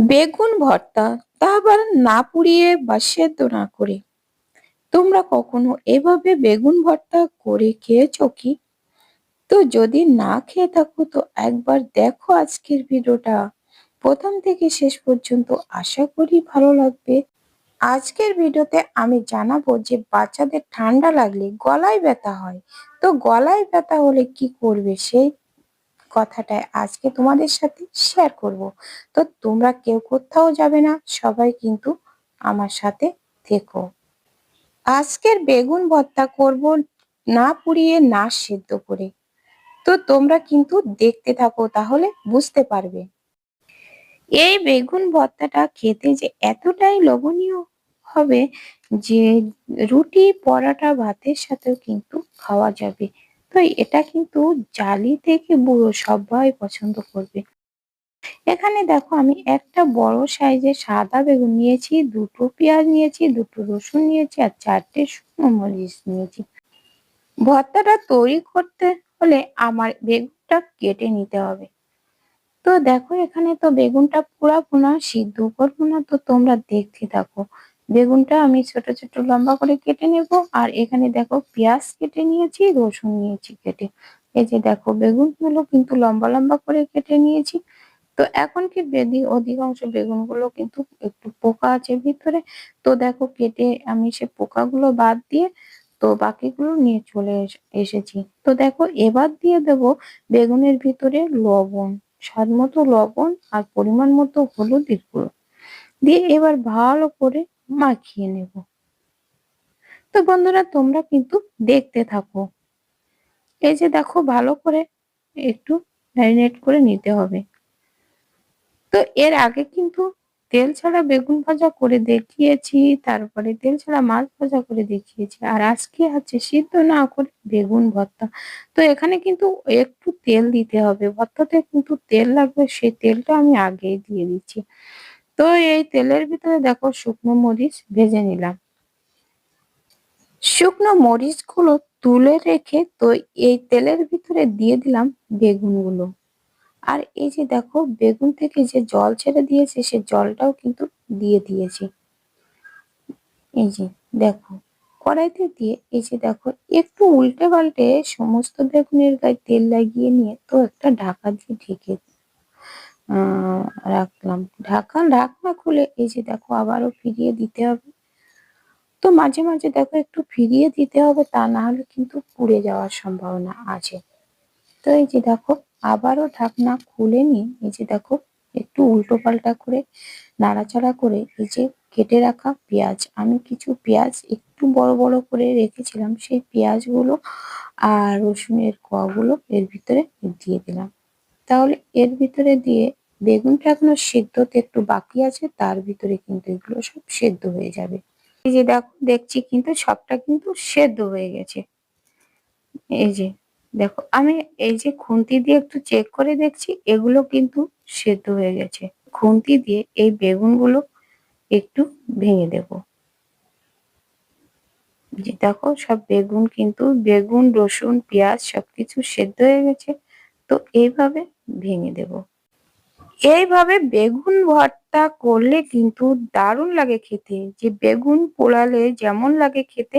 বেগুন ভর্তা তা আবার না পুড়িয়ে বা সেদ্ধ না করে। তোমরা কখনো এভাবে বেগুন ভর্তা করে খেয়েছো কি? তো যদি না খেয়ে থাকো তো একবার দেখো আজকের ভিডিওটা। প্রথম থেকে শেষ পর্যন্ত আশা করি ভালো লাগবে। আজকের ভিডিওতে আমি জানাব যে বাচ্চাদের ঠান্ডা লাগলে গলায় ব্যথা হয়। তো গলায় ব্যথা হলে কি করবে সেই কথাটাই আজকে তোমাদের সাথে শেয়ার করব। তো তোমরা কেউ কোথাও যাবে না, সবাই কিন্তু আমার সাথে থেকো। আজকের বেগুন ভর্তা করব না পুড়িয়ে, না সিদ্ধ করে। তো তোমরা কিন্তু দেখতে থাকো, তাহলে বুঝতে পারবে। এই বেগুন ভর্তাটা খেতে যে এতটাই লোভনীয় হবে যে রুটি, পরাটা, ভাতের সাথেও কিন্তু খাওয়া যাবে। তো এটা কিন্তু জালি থেকে বুড়ো সবাই পছন্দ করবে। এখানে দেখো আমি একটা বড় সাইজের সাদা বেগুন নিয়েছি, দুটো পেঁয়াজ নিয়েছি, দুটো রসুন নিয়েছি আর চারটে শুকনো মরিচ নিয়েছি। ভর্তাটা তৈরি করতে হলে আমার বেগুনটা কেটে নিতে হবে। তো দেখো এখানে তো বেগুনটা পোড়াবো না সিদ্ধ করব না তো তোমরা দেখতে থাকো। বেগুনটা আমি ছোট ছোট, লম্বা করে কেটে নেব। আর এখানে দেখো পেঁয়াজ কেটে নিয়েছি, রসুন নিয়েছি কেটে। এই যে দেখো বেগুনগুলো কিন্তু লম্বা লম্বা করে কেটে নিয়েছি। তো এখন কি অধিকাংশ বেগুনগুলো কিন্তু একটু পোকা আছে ভিতরে। তো দেখো কেটে আমি সে পোকাগুলো বাদ দিয়ে তো বাকিগুলো নিয়ে চলে এসেছি। তো দেখো এবার দিয়ে দেব বেগুনের ভিতরে লবণ, স্বাদ মতো লবণ আর পরিমাণ মতো হলুদ দিয়ে এবার ভালো করে মাখিয়ে নেব। তো বন্ধুরা, তোমরা কিন্তু দেখতে থাকো। এই যে দেখো, ভালো করে একটু ম্যারিনেট করে নিতে হবে। তো এর আগে কিন্তু তেল ছাড়া বেগুন ভাজা করে দেখিয়েছি, তারপরে তেল ছাড়া মাছ ভাজা করে দেখিয়েছি, আর আজকে আছে সিদ্ধ না করে বেগুন ভর্তা। তো এখানে কিন্তু একটু তেল দিতে হবে, ভর্তাতে কিন্তু তেল লাগবে সেই তেলটা আমি আগেই দিয়ে দিচ্ছি। তো এই তেলের ভিতরে দেখো শুকনো মরিচ ভেজে নিলাম। শুকনো মরিচগুলো তুলে রেখে তো এই তেলের ভিতরে দিয়ে দিলাম বেগুনগুলো। আর এই যে দেখো বেগুন থেকে যে জল ছেড়ে দিয়েছে, সে জলটাও কিন্তু দিয়ে দিয়েছি। এই যে দেখো কড়াইতে দিয়ে এই যে দেখো একটু উল্টে পাল্টে সমস্ত বেগুনের গায়ে তেল লাগিয়ে নিয়ে তো একটা ঢাকা দিয়ে ঢেকে রাখলাম। ঢাকা, ঢাকনা খুলে এই যে দেখো আবারও ফিরিয়ে দিতে হবে। তো মাঝে মাঝে দেখো একটু ফিরিয়ে দিতে হবে, তা না হলে কিন্তু পুড়ে যাওয়ার সম্ভাবনা আছে। তো এই যে দেখো আবারও ঢাকনা খুলে নিয়ে এই যে দেখো একটু উল্টো পাল্টা করে নাড়াচাড়া করে এই যে কেটে রাখা পেঁয়াজ। আমি কিছু পেঁয়াজ একটু বড় বড় করে রেখেছিলাম, সেই পেঁয়াজগুলো আর রসুনের কোয়াগুলো এর ভিতরে দিয়ে দিলাম। তাহলে এর ভিতরে দিয়ে বেগুনটা এখনও সেদ্ধতে একটু বাকি আছে, তার ভিতরে কিন্তু এগুলো সব সেদ্ধ হয়ে যাবে। এই যে দেখো, দেখছি কিন্তু সবটা কিন্তু সেদ্ধ হয়ে গেছে। এই যে দেখো, আমি এই যে খুন্তি দিয়ে একটু চেক করে দেখছি, এগুলো কিন্তু সেদ্ধ হয়ে গেছে। খুন্তি দিয়ে এই বেগুনগুলো একটু ভেঙে দেব। যে দেখো, সব বেগুন কিন্তু, বেগুন, রসুন, পেঁয়াজ সবকিছু সেদ্ধ হয়ে গেছে, তো এইভাবে ভেঙে দেব। এইভাবে বেগুন ভর্তা করলে কিন্তু দারুণ লাগে খেতে। যে বেগুন পোড়ালে যেমন লাগে খেতে,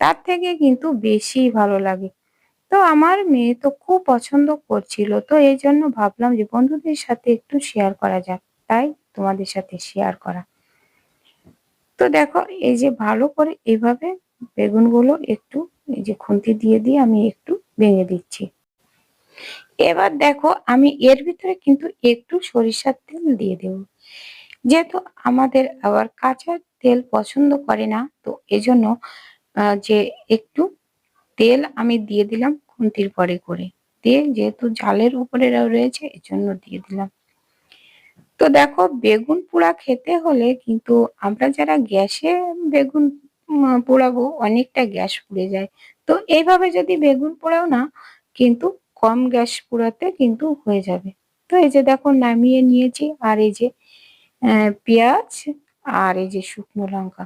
তার থেকে কিন্তু বেশি ভালো লাগে। তো আমার মেয়ে তো খুব পছন্দ করছিল, তো এই জন্য ভাবলাম যে বন্ধুদের সাথে একটু শেয়ার করা যাক। তাই তোমাদের সাথে শেয়ার করা। তো দেখো, এই যে ভালো করে এইভাবে বেগুনগুলো একটু, এই যে খুন্তি দিয়ে দিয়ে আমি একটু ভেঙে দিচ্ছি। এবার দেখো আমি এর ভিতরে কিন্তু একটু সরিষার তেল দিয়ে দেব। যেহেতু আমাদের আবার কাঁচা তেল পছন্দ করে না, তো এজন্য যে একটু তেল আমি দিয়ে দিলাম খুন্তির পরে করে। দিয়ে যেহেতু জালের উপরে রয়েছে, এজন্য দিয়ে দিলাম। তো দেখো বেগুন পোড়া খেতে হলে কিন্তু আমরা যারা গ্যাসে বেগুন পোড়াবো অনেকটা গ্যাস পুড়ে যায়। তো এইভাবে যদি বেগুন পোড়াও না, কিন্তু কম গ্যাস পোড়াতে কিন্তু হয়ে যাবে। তো এই যে দেখো নামিয়ে নিয়েছি, আর এই যে পেঁয়াজ আর এই যে শুকনো লঙ্কা।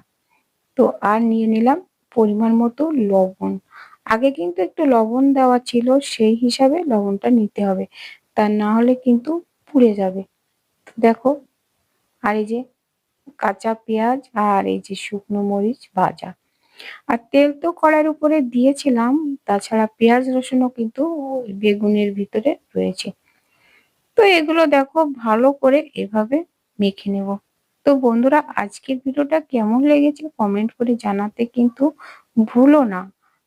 তো আর নিয়ে নিলাম পরিমাণ মতো লবণ। আগে কিন্তু একটু লবণ দেওয়া ছিল, সেই হিসাবে লবণটা নিতে হবে। তা না হলে কিন্তু পুড়ে যাবে। দেখো, আর এই যে কাঁচা পেঁয়াজ আর এই যে শুকনো মরিচ ভাজা। আর তেল তো কড়াইয়ের উপরে দিয়েছিলাম, তাছাড়া পেঁয়াজ, রসুনও কিন্তু বেগুনের ভিতরে রয়েছে। তো এগুলো দেখো ভালো করে এভাবে মেখে নেব। তো বন্ধুরা, আজকের ভিডিওটা কেমন লেগেছে কমেন্ট করে জানাতে কিন্তু ভুলো না।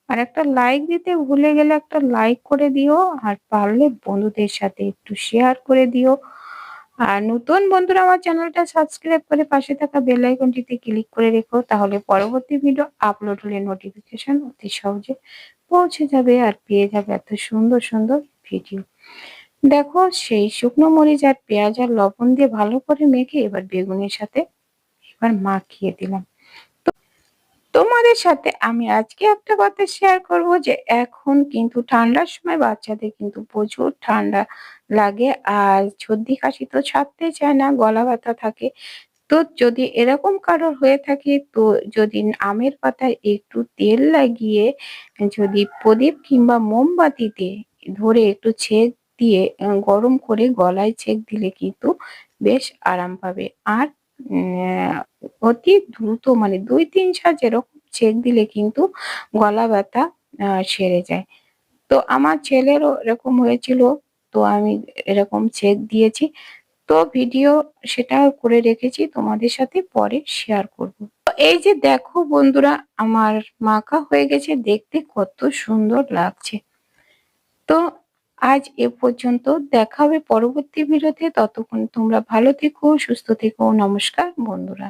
আর একটা লাইক দিতে ভুলে গেলে একটা লাইক করে দিও, আর পারলে বন্ধুদের সাথে একটু শেয়ার করে দিও। আর নতুন বন্ধুরা আমার চ্যানেলটা সাবস্ক্রাইব করে পাশে থাকা বেল আইকনটিতে ক্লিক করে রেখো, তাহলে পরবর্তী ভিডিও আপলোড হলে নোটিফিকেশন অতি সহজে পৌঁছে যাবে আর পেয়ে যাবে এত সুন্দর সুন্দর ভিডিও দেখো সেই শুকনো মরিচ আর পেঁয়াজ আর লবণ দিয়ে ভালো করে মেখে এবার বেগুনের সাথে এবার মাখিয়ে দিলাম। তোমাদের সাথে আমি আজকে একটা কথা শেয়ার করব যে এখন কিন্তু ঠান্ডার সময় বাচ্চাদের কিন্তু প্রচুর ঠান্ডা লাগে। আর সর্দি কাশি তো ছাড়তে চায় না, গলা ব্যথা থাকে। তো যদি এরকম কারোর হয়ে থাকে, তো যদি আমের পাতায় একটু তেল লাগিয়ে যদি প্রদীপ কিংবা মোমবাতিতে ধরে একটু ছেঁক দিয়ে গরম করে গলায় ছেঁক দিলে কিন্তু বেশ আরাম পাবে। আর অতি দ্রুত মানে দুই তিন সাজ এরকম ছেঁক দিলে কিন্তু গলা ব্যথা সেরে যায়। তো আমার ছেলেরও এরকম হয়েছিল। তো আমি এরকম ছেঁক দিয়েছি। তো ভিডিও সেটা করে রেখেছি, তোমাদের সাথে পরে শেয়ার করব। এই যে দেখো বন্ধুরা, আমার মাখা হয়ে গেছে, দেখতে কত সুন্দর লাগছে। তো আজ এ পর্যন্ত দেখা হবে পরবর্তী ভিডিওতে, ততক্ষণ তোমরা ভালো থেকো, সুস্থ থেকো, নমস্কার বন্ধুরা।